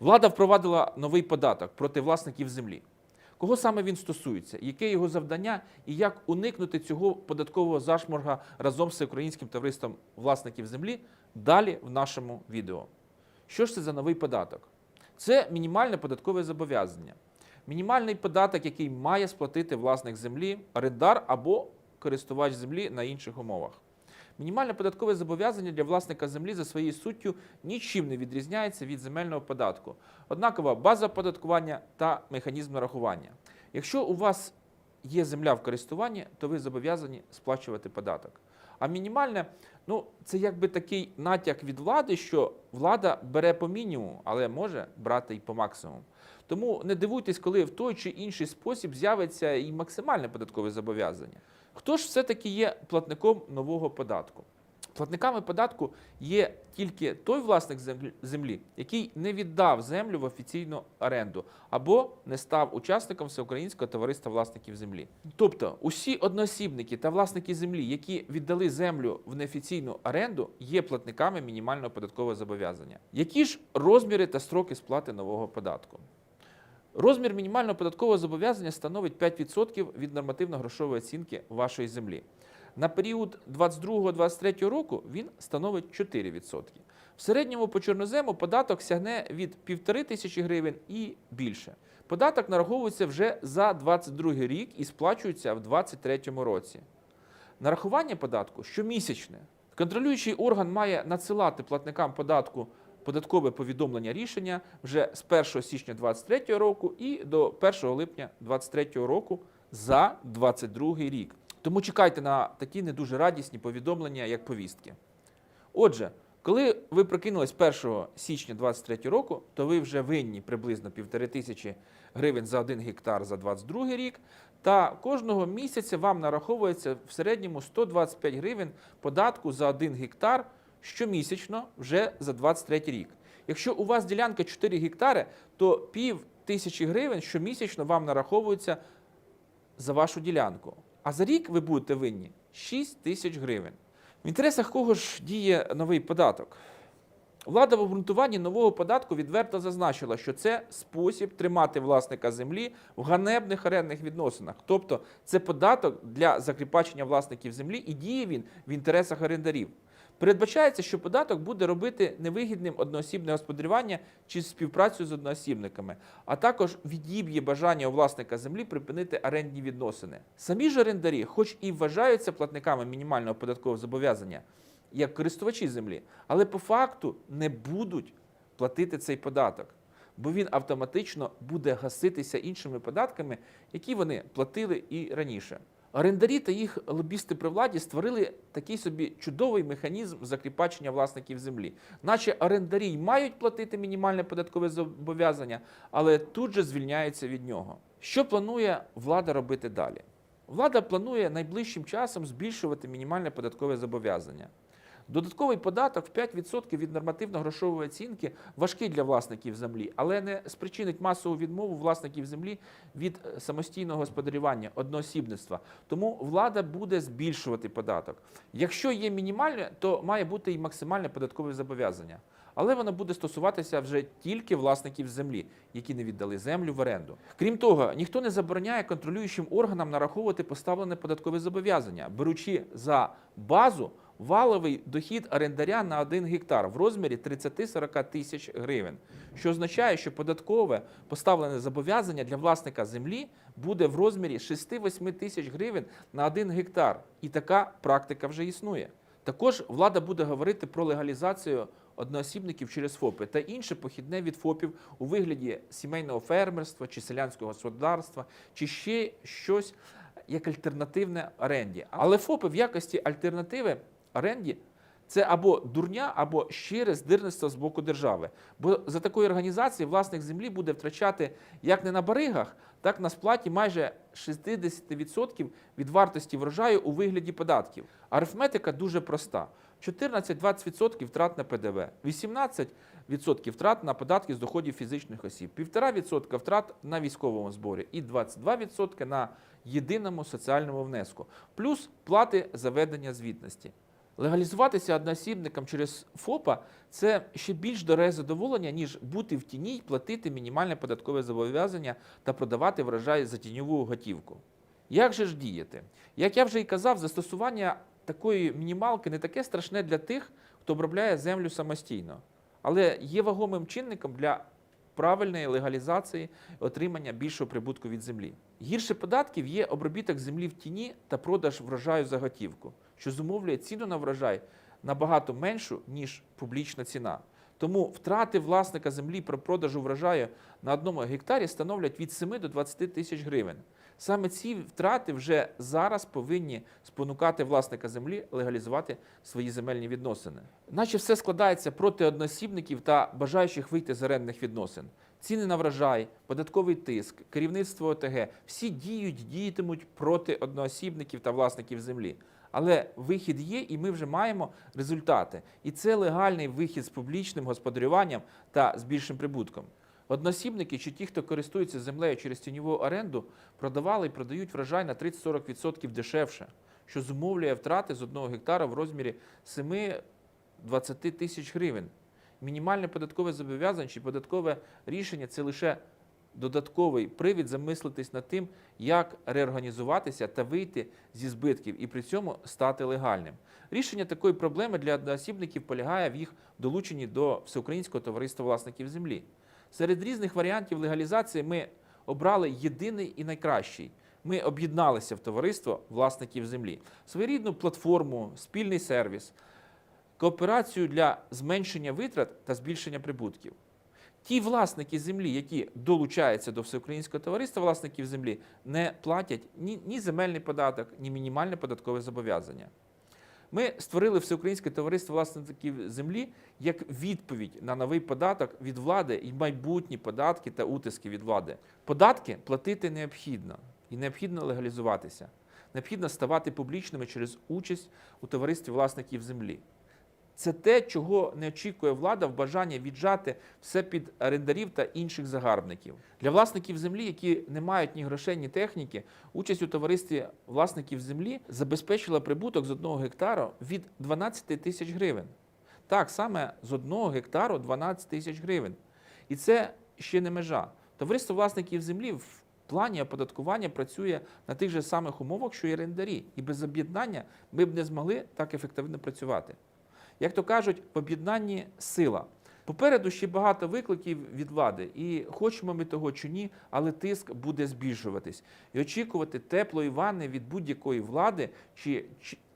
Влада впровадила новий податок проти власників землі. Кого саме він стосується, яке його завдання і як уникнути цього податкового зашморга разом з українським товариством власників землі далі в нашому відео. Що ж це за новий податок? Це мінімальне податкове зобов'язання. Мінімальний податок, який має сплатити власник землі, орендар або користувач землі на інших умовах. Мінімальне податкове зобов'язання для власника землі за своєю суттю нічим не відрізняється від земельного податку. Однакова база оподаткування та механізм нарахування. Якщо у вас є земля в користуванні, то ви зобов'язані сплачувати податок. А мінімальне, ну це якби такий натяк від влади, що влада бере по мінімуму, але може брати і по максимуму. Тому не дивуйтесь, коли в той чи інший спосіб з'явиться і максимальне податкове зобов'язання. Хто ж все-таки є платником нового податку? Платниками податку є тільки той власник землі- який не віддав землю в офіційну оренду або не став учасником Всеукраїнського товариства власників землі. Тобто усі одноосібники та власники землі, які віддали землю в неофіційну оренду, є платниками мінімального податкового зобов'язання. Які ж розміри та строки сплати нового податку? Розмір мінімального податкового зобов'язання становить 5% від нормативно-грошової оцінки вашої землі. На період 22-23 року він становить 4%. В середньому по чорнозему податок сягне від 1,5 тисячі гривень і більше. Податок нараховується вже за 22 рік і сплачується в 2023 році. Нарахування податку щомісячне. Контролюючий орган має надсилати платникам податку податкове повідомлення рішення вже з 1 січня 2023 року і до 1 липня 2023 року за 2022 рік. Тому чекайте на такі не дуже радісні повідомлення, як повістки. Отже, коли ви прокинулись 1 січня 2023 року, то ви вже винні приблизно півтори тисячі гривень за один гектар за 2022 рік, та кожного місяця вам нараховується в середньому 125 гривень податку за один гектар щомісячно вже за 23 рік. Якщо у вас ділянка 4 гектари, то пів тисячі гривень щомісячно вам нараховується за вашу ділянку. А за рік ви будете винні 6 тисяч гривень. В інтересах кого ж діє новий податок? Влада в обґрунтуванні нового податку відверто зазначила, що це спосіб тримати власника землі в ганебних орендних відносинах. Тобто це податок для закріпачення власників землі і діє він в інтересах орендарів. Передбачається, що податок буде робити невигідним одноосібне господарювання чи співпрацю з одноосібниками, а також відіб'є бажання у власника землі припинити орендні відносини. Самі ж орендарі, хоч і вважаються платниками мінімального податкового зобов'язання, як користувачі землі, але по факту не будуть платити цей податок, бо він автоматично буде гаситися іншими податками, які вони платили і раніше. Орендарі та їх лобісти при владі створили такий собі чудовий механізм закріпачення власників землі. Наче орендарі й мають платити мінімальне податкове зобов'язання, але тут же звільняються від нього. Що планує влада робити далі? Влада планує найближчим часом збільшувати мінімальне податкове зобов'язання. Додатковий податок в 5% від нормативно-грошової оцінки важкий для власників землі, але не спричинить масову відмову власників землі від е, самостійного господарювання, одноосібництва. Тому влада буде збільшувати податок. Якщо є мінімальне, то має бути і максимальне податкове зобов'язання. Але воно буде стосуватися вже тільки власників землі, які не віддали землю в оренду. Крім того, ніхто не забороняє контролюючим органам нараховувати поставлене податкове зобов'язання, беручи за базу валовий дохід орендаря на 1 гектар в розмірі 30-40 тисяч гривень, що означає, що податкове поставлене зобов'язання для власника землі буде в розмірі 6-8 тисяч гривень на 1 гектар. І така практика вже існує. Також влада буде говорити про легалізацію одноосібників через ФОПи та інше похідне від ФОПів у вигляді сімейного фермерства чи селянського господарства, чи ще щось як альтернативне оренді. Але ФОПи в якості альтернативи оренді це або дурня, або щире здирництво з боку держави. Бо за такої організації власник землі буде втрачати як не на баригах, так на сплаті майже 60% від вартості врожаю у вигляді податків. Арифметика дуже проста. 14-20% втрат на ПДВ, 18% втрат на податки з доходів фізичних осіб, 1,5% втрат на військовому зборі і 22% на єдиному соціальному внеску, плюс плати за ведення звітності. Легалізуватися одноосібникам через ФОПа це ще більш дороге задоволення, ніж бути в тіні й платити мінімальне податкове зобов'язання та продавати врожай за тіньову готівку. Як же ж діяти? Як я вже і казав, застосування такої мінімалки не таке страшне для тих, хто обробляє землю самостійно, але є вагомим чинником для правильної легалізації отримання більшого прибутку від землі. Гірше податків є обробіток землі в тіні та продаж врожаю за готівку, що зумовлює ціну на врожай набагато меншу, ніж публічна ціна. Тому втрати власника землі при продажу врожаю на одному гектарі становлять від 7 до 20 тисяч гривень. Саме ці втрати вже зараз повинні спонукати власника землі легалізувати свої земельні відносини. Наче все складається проти одноосібників та бажаючих вийти з орендних відносин. Ціни на врожай, податковий тиск, керівництво ОТГ всі діють, діятимуть проти одноосібників та власників землі. Але вихід є, і ми вже маємо результати. І це легальний вихід з публічним господарюванням та з більшим прибутком. Односібники чи ті, хто користується землею через тіньову оренду, продавали і продають врожай на 30-40% дешевше, що зумовлює втрати з одного гектара в розмірі 7-20 тисяч гривень. Мінімальне податкове зобов'язання чи податкове рішення це лише додатковий привід замислитись над тим, як реорганізуватися та вийти зі збитків і при цьому стати легальним. Рішення такої проблеми для одноосібників полягає в їх долученні до Всеукраїнського товариства власників землі. Серед різних варіантів легалізації ми обрали єдиний і найкращий. Ми об'єдналися в товариство власників землі, своєрідну платформу, спільний сервіс, кооперацію для зменшення витрат та збільшення прибутків. Ті власники землі, які долучаються до всеукраїнського товариства власників землі, не платять ні, ні земельний податок, ні мінімальне податкове зобов'язання. Ми створили всеукраїнське товариство власників землі як відповідь на новий податок від влади і майбутні податки та утиски від влади. Податки платити необхідно і необхідно легалізуватися. Необхідно ставати публічними через участь у товаристві власників землі. Це те, чого не очікує влада в бажанні віджати все під орендарів та інших загарбників. Для власників землі, які не мають ні грошей, ні техніки, участь у товаристві власників землі забезпечила прибуток з одного гектару від 12 тисяч гривень. Так, саме з одного гектару 12 тисяч гривень. І це ще не межа. Товариство власників землі в плані оподаткування працює на тих же самих умовах, що і орендарі. І без об'єднання ми б не змогли так ефективно працювати. Як то кажуть, в об'єднанні сила. Попереду ще багато викликів від влади, і хочемо ми того чи ні, але тиск буде збільшуватись. І очікувати теплої ванни від будь-якої влади чи,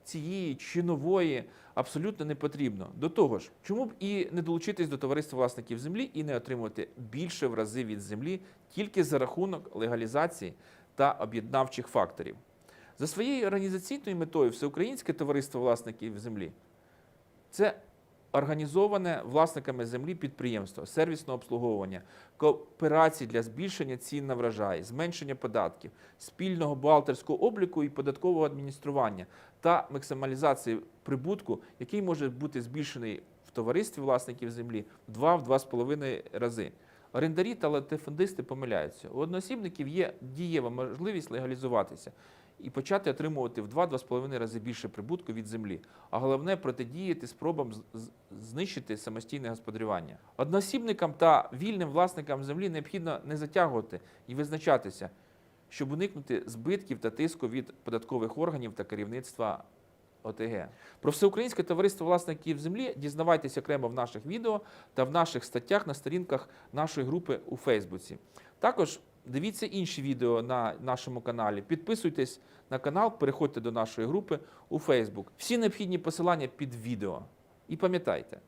цієї чи нової абсолютно не потрібно. До того ж, чому б і не долучитись до товариства власників землі і не отримувати більше в рази від землі тільки за рахунок легалізації та об'єднавчих факторів. За своєю організаційною метою Всеукраїнське товариство власників землі це організоване власниками землі підприємство, сервісне обслуговування, кооперації для збільшення цін на врожай, зменшення податків, спільного бухгалтерського обліку і податкового адміністрування та максималізації прибутку, який може бути збільшений в товаристві власників землі в 2-2,5 рази. Орендарі та латифундисти помиляються. У одноосібників є дієва можливість легалізуватися і почати отримувати в 2-2,5 рази більше прибутку від землі. А головне протидіяти спробам знищити самостійне господарювання. Одноосібникам та вільним власникам землі необхідно не затягувати і визначатися, щоб уникнути збитків та тиску від податкових органів та керівництва ОТГ. Про всеукраїнське товариство власників землі дізнавайтесь окремо в наших відео та в наших статтях на сторінках нашої групи у Фейсбуці. Також дивіться інші відео на нашому каналі. Підписуйтесь на канал, переходьте до нашої групи у Фейсбук. Всі необхідні посилання під відео. І пам'ятайте,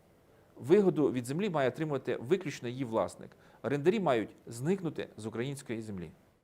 вигоду від землі має отримувати виключно її власник. Орендарі мають зникнути з української землі.